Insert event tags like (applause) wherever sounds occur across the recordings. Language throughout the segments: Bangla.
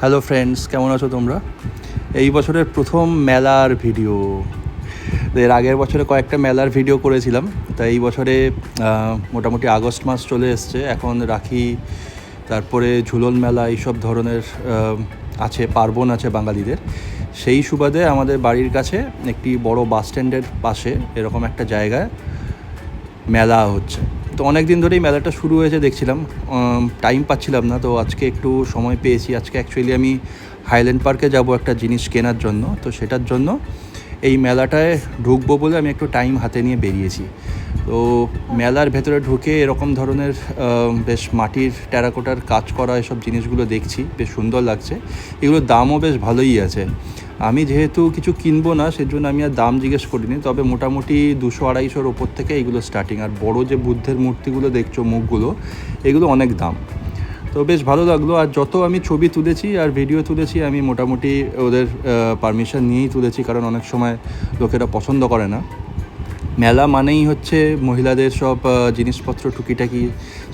হ্যালো ফ্রেন্ডস কেমন আছো তোমরা? এই বছরের প্রথম মেলার ভিডিও এর আগের বছরে কয়েকটা মেলার ভিডিও করেছিলাম। তাই এই বছরে মোটামুটি আগস্ট মাস চলে এসছে। এখন রাখি, তারপরে ঝুলন মেলা এইসব ধরনের আছে, পার্বণ আছে বাঙালিদের। সেই সুবাদে আমাদের বাড়ির কাছে একটি বড় বাস স্ট্যান্ডের পাশে এরকম একটা জায়গায় মেলা হচ্ছে। তো অনেক দিন ধরেই মেলাটা শুরু হয়েছে, দেখছিলাম। টাইম পাচ্ছিলাম না, তো আজকে একটু সময় পেয়েছি। আজকে অ্যাকচুয়ালি আমি হাইল্যান্ড পার্কে যাব একটা জিনিস কেনার জন্য, তো সেটার জন্য এই মেলাটায় ঢুকবো বলে আমি একটু টাইম হাতে নিয়ে বেরিয়েছি। তো মেলার ভেতরে ঢুকে এরকম ধরনের বেশ মাটির টেরাকোটার কাজ করা এসব জিনিসগুলো দেখছি, বেশ সুন্দর লাগছে। এগুলোর দামও বেশ ভালোই আছে। আমি যেহেতু কিছু কিনবো না, সেজন্য আমি আর দাম জিজ্ঞেস করিনি। তবে মোটামুটি দুশো আড়াইশোর ওপর থেকে এগুলো স্টার্টিং আর বড় যে বুদ্ধের মূর্তিগুলো দেখছ, মুখগুলো, এগুলো অনেক দাম। তো বেশ ভালো লাগল। আর যত আমি ছবি তুলেছি আর ভিডিও তুলেছি, আমি মোটামুটি ওদের পারমিশন নিয়েই তুলেছি, কারণ অনেক সময় লোকেরা পছন্দ করে না। মেলা মানেই হচ্ছে মহিলাদের সব জিনিসপত্র টুকিটাকি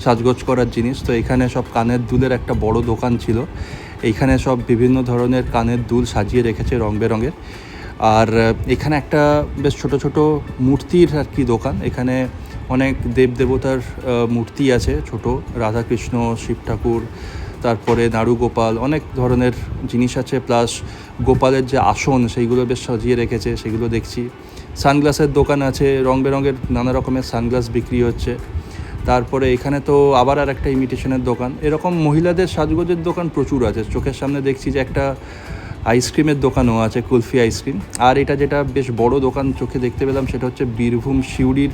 সাজগোজ করার জিনিস। তো এখানে সব কানের দুলের একটা বড় দোকান ছিল। এইখানে সব বিভিন্ন ধরনের কানের দুল সাজিয়ে রেখেছে রং বেরঙের। আর এখানে একটা বেশ ছোট ছোট মূর্তির আর কি দোকান। এখানে অনেক দেব দেবতার মূর্তি আছে ছোট, রাধাকৃষ্ণ, শিব ঠাকুর, তারপরে নাড়ু গোপাল, অনেক ধরনের জিনিস আছে প্লাস গোপালের যে আসন সেইগুলো বেশ সাজিয়ে রেখেছে, সেগুলো দেখছি। সানগ্লাসের দোকান আছে, রং বেরঙের নানা রকমের সানগ্লাস বিক্রি হচ্ছে। তারপরে এখানে তো আবার আর একটা ইমিটেশনের দোকান। এরকম মহিলাদের সাজগোজের দোকান প্রচুর আছে। চোখের সামনে দেখছি যে একটা আইসক্রিমের দোকানও আছে, কুলফি আইসক্রিম আর এটা যেটা বেশ বড় দোকান চোখে দেখতে পেলাম, সেটা হচ্ছে বীরভূম শিউড়ির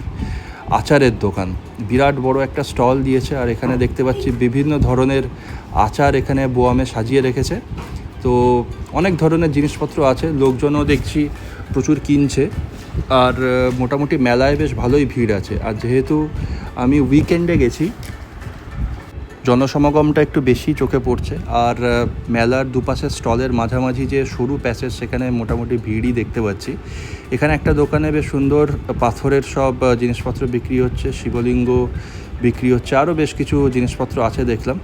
আচারের দোকান। বিরাট বড় একটা স্টল দিয়েছে আর এখানে দেখতে পাচ্ছি বিভিন্ন ধরনের আচার এখানে বোয়ামে সাজিয়ে রেখেছে। তো অনেক ধরনের জিনিসপত্র আছে, লোকজনও দেখছি প্রচুর কিনছে। আর মোটামুটি মেলায় বেশ ভালোই ভিড় আছে। আর যেহেতু আমি উইকেন্ডে গেছি জনসমাগমটা একটু বেশি চোখে পড়ছে। আর মেলার দুপাশে স্টলের মাঝামাঝি যে সরু প্যাসেজ, সেখানে মোটামুটি ভিড়ই দেখতে পাচ্ছি। এখানে একটা দোকানে বেশ সুন্দর পাথরের সব জিনিসপত্র বিক্রি হচ্ছে, শিবলিঙ্গ বিক্রি হচ্ছে, আরও বেশ কিছু জিনিসপত্র আছে দেখলাম।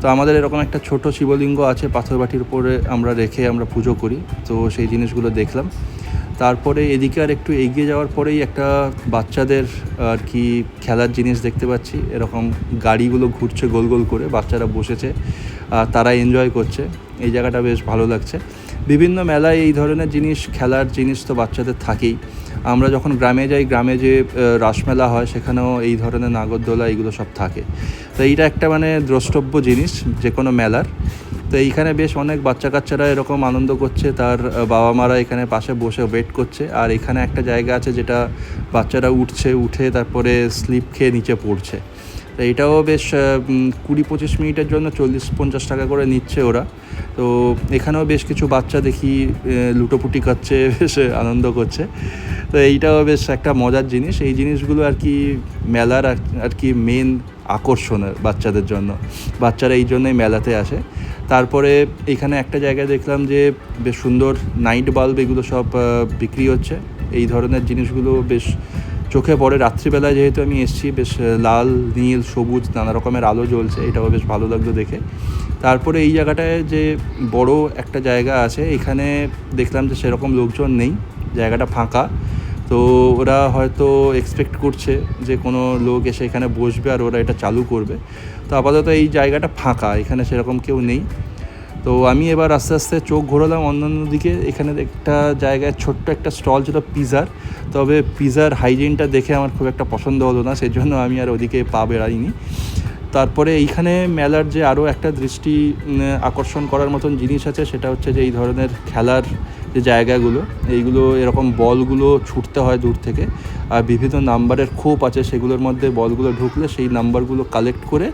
তো আমাদের এরকম একটা ছোট শিবলিঙ্গ আছে পাথর বাটির উপরে আমরা রেখে আমরা পুজো করি। তো সেই জিনিসগুলো দেখলাম। তারপরে এদিকে আর একটু এগিয়ে যাওয়ার পরেই একটা বাচ্চাদের আর কি খেলার জিনিস দেখতে পাচ্ছি। এরকম গাড়িগুলো ঘুরছে গোল গোল করে, বাচ্চারা বসেছে আর তারা এনজয় করছে। এই জায়গাটা বেশ ভালো লাগছে। বিভিন্ন মেলায় এই ধরনের জিনিস, খেলার জিনিস তো বাচ্চাদের থাকেই। আমরা যখন গ্রামে যাই, গ্রামে যে রাসমেলা হয়, সেখানেও এই ধরনের নাগরদোলা এগুলো সব থাকে। তো এইটা একটা মানে দ্রষ্টব্য জিনিস যে কোনো মেলার। তো এইখানে বেশ অনেক বাচ্চা কাচ্চারা এরকম আনন্দ করছে। তার বাবা মারা এখানে পাশে বসে ওয়েট করছে। আর এখানে একটা জায়গা আছে যেটা বাচ্চারা উঠছে, উঠে তারপরে স্লিপ খেয়ে নিচে পড়ছে। তো এটাও বেশ কুড়ি পঁচিশ মিনিটের জন্য চল্লিশ পঞ্চাশ টাকা করে নিচ্ছে ওরা। তো এখানেও বেশ কিছু বাচ্চা দেখি লুটোপুটি করছে (laughs) বেশ আনন্দ করছে। তো এইটাও বেশ একটা মজার জিনিস। এই জিনিসগুলো আর কি মেলার আর- আর কি মেন আকর্ষণ বাচ্চাদের জন্য। বাচ্চারা এই জন্যই মেলাতে আসে। তারপরে এখানে একটা জায়গায় দেখলাম যে বেশ সুন্দর নাইট বাল্ব এগুলো সব বিক্রি হচ্ছে। এই ধরনের জিনিসগুলো বেশ চোখে পড়ে। রাত্রিবেলায় যেহেতু আমি এসেছি, বেশ লাল, নীল, সবুজ, নানা রকমের আলো জ্বলছে। এটাও বেশ ভালো লাগল দেখে। তারপরে এই জায়গাটায় যে বড় একটা জায়গা আছে, এখানে দেখলাম যে সেরকম লোকজন নেই। জায়গাটা ফাঁকা। তো ওরা হয়তো এক্সপেক্ট করছে যে কোনো লোক এসে এখানে বসবে আর ওরা এটা চালু করবে। তো আপাতত এই জায়গাটা ফাঁকা, এখানে সেরকম কেউ নেই। তো আমি এবার আস্তে আস্তে চোখ ঘোরালাম অন্যান্য দিকে। এখানে একটা জায়গায় ছোট্ট একটা স্টল ছিল পিজার। তবে পিজার হাইজিনটা দেখে আমার খুব একটা পছন্দ হলো না সেই জন্য আমি আর ওদিকে পা বেড়াইনি। তারপরে এইখানে মেলার যে আরও একটা দৃষ্টি আকর্ষণ করার মতন জিনিস আছে, সেটা হচ্ছে যে এই ধরনের খেলার যে জায়গাগুলো, এইগুলো এরকম বলগুলো ছুটতে হয় দূর থেকে। আর বিভিন্ন নাম্বারের খোপ আছে, সেগুলোর মধ্যে বলগুলো ঢুকলে সেই নাম্বারগুলো কালেক্ট করে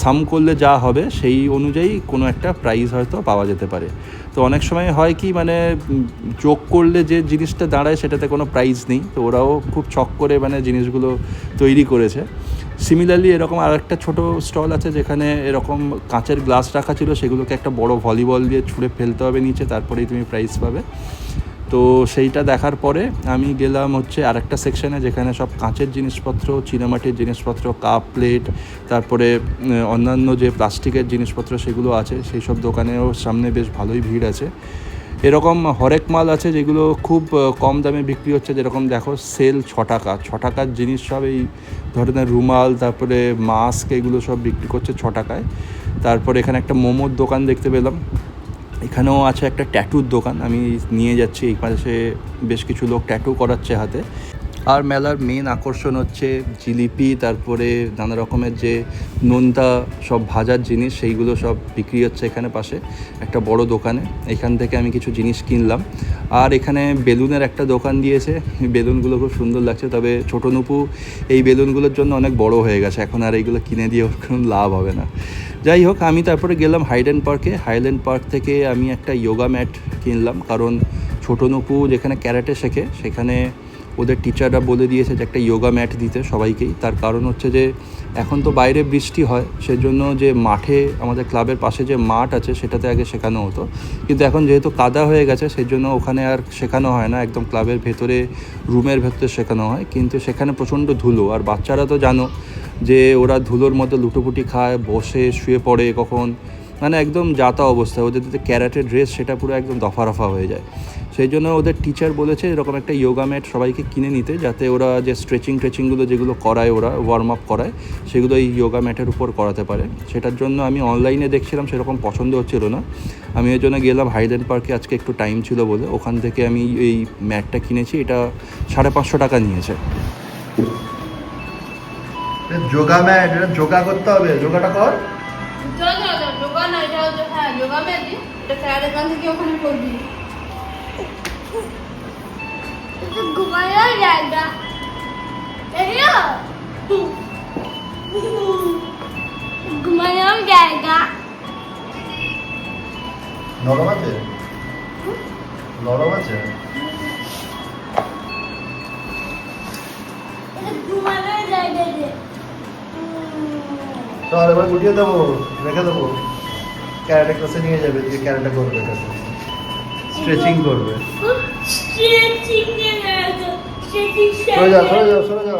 সাম করলে যা হবে, সেই অনুযায়ী কোনো একটা প্রাইজ হয়তো পাওয়া যেতে পারে। তো অনেক সময় হয় কি মানে যোগ করলে যে জিনিসটা দাঁড়ায়, সেটাতে কোনো প্রাইজ নেই। তো ওরাও খুব ছক করে মানে জিনিসগুলো তৈরি করেছে। সিমিলারলি এরকম আর একটা ছোটো স্টল আছে যেখানে এরকম কাঁচের গ্লাস রাখা ছিল, সেগুলোকে একটা বড় ভলিবল দিয়ে ছুঁড়ে ফেলতে হবে নিচে, তারপরেই তুমি প্রাইজ পাবে। তো সেইটা দেখার পরে আমি গেলাম হচ্ছে আরেকটা সেকশনে যেখানে সব কাঁচের জিনিসপত্র, চিনামাটির জিনিসপত্র কাপ প্লেট তারপরে অন্যান্য যে প্লাস্টিকের জিনিসপত্র সেগুলো আছে, সেই সব দোকানেও সামনে বেশ ভালোই ভিড় আছে। এরকম হরেক মাল আছে যেগুলো খুব কম দামে বিক্রি হচ্ছে। যেরকম দেখো, সেল ছ টাকা ছ টাকার জিনিস সব এই ধরনের রুমাল, তারপরে মাস্ক এগুলো সব বিক্রি করছে ছ টাকায় তারপর এখানে একটা মোমোর দোকান দেখতে পেলাম। এখানেও আছে একটা ট্যাটুর দোকান। আমি নিয়ে যাচ্ছি। এই পাশে বেশ কিছু লোক ট্যাটু করাচ্ছে হাতে। আর মেলার মেন আকর্ষণ হচ্ছে জিলিপি, তারপরে নানা রকমের যে নোনতা, সব ভাজার জিনিস, সেইগুলো সব বিক্রি হচ্ছে এখানে পাশে, একটা বড় দোকানে। এখান থেকে আমি কিছু জিনিস কিনলাম। আর এখানে বেলুনের একটা দোকান দিয়েছে। বেলুনগুলো খুব সুন্দর লাগছে, তবে ছোটো নুপু এই বেলুনগুলোর জন্য অনেক বড় হয়ে গেছে। এখন আর এইগুলো কিনে দিয়ে ওর কোনো লাভ হবে না। যাই হোক, আমি তারপরে গেলাম হাইল্যান্ড পার্কে হাইল্যান্ড পার্ক থেকে আমি একটা যোগা ম্যাট কিনলাম। কারণ ছোটো নুপু যেখানে ক্যারাটে শেখে, সেখানে ওদের টিচাররা বলে দিয়েছে যে একটা যোগা ম্যাট দিতে সবাইকেই। তার কারণ হচ্ছে যে, এখন তো বাইরে বৃষ্টি হয়, সেজন্য যে মাঠে, আমাদের ক্লাবের পাশে যে মাঠ আছে, সেটাতে আগে শেখানো হতো। কিন্তু এখন যেহেতু কাদা হয়ে গেছে সেই জন্য ওখানে আর শেখানো হয় না। একদম ক্লাবের ভেতরে, রুমের ভেতরে শেখানো হয়। কিন্তু সেখানে প্রচণ্ড ধুলো। আর বাচ্চারা তো জানো যে, ওরা ধুলোর মধ্যে লুটোপুটি খায়, বসে, শুয়ে পড়ে কখন। মানে একদম যাতা অবস্থা ওদের যে ক্যারাটের ড্রেস, সেটা পুরো একদম দফা রফা হয়ে যায়। সেই জন্য ওদের টিচার বলেছে এরকম একটা যোগা ম্যাট সবাইকে কিনে নিতে যাতে ওরা যে স্ট্রেচিং ট্রেচিংগুলো যেগুলো করায় ওরা ওয়ার্ম আপ করায় সেগুলো এই যোগা ম্যাটের উপর করাতে পারে। সেটার জন্য আমি অনলাইনে দেখছিলাম সেরকম পছন্দ হচ্ছিল না। আমি ওই জন্য গেলাম হাইল্যান্ড পার্কে আজকে একটু টাইম ছিল বলে। ওখান থেকে আমি এই ম্যাটটা কিনেছি এটা সাড়ে পাঁচশো টাকা নিয়েছে। যোগা ম্যাট এটা যোগা করতে হবে। যোগাটা কর। যোগা না এটা হ্যাঁ যোগা ম্যাজি এটা স্যার এখান থেকে ওখানে করবি। কিন্তু ঘুমানো জায়গা ঘুমানোর জায়গা নরম আছে? নরম আছে? ঘুমানোর জায়গা চল এবার গুটিয়ে দেবো, রেখে দেবো। ক্যারাটে ক্লাসে নিয়ে যাবে দিয়ে ক্যারেটে করবে স্ট্রেচিং করবে। Şirin çiğneni öldü. Şirin çiğneni. Söyle, söyle, söyle.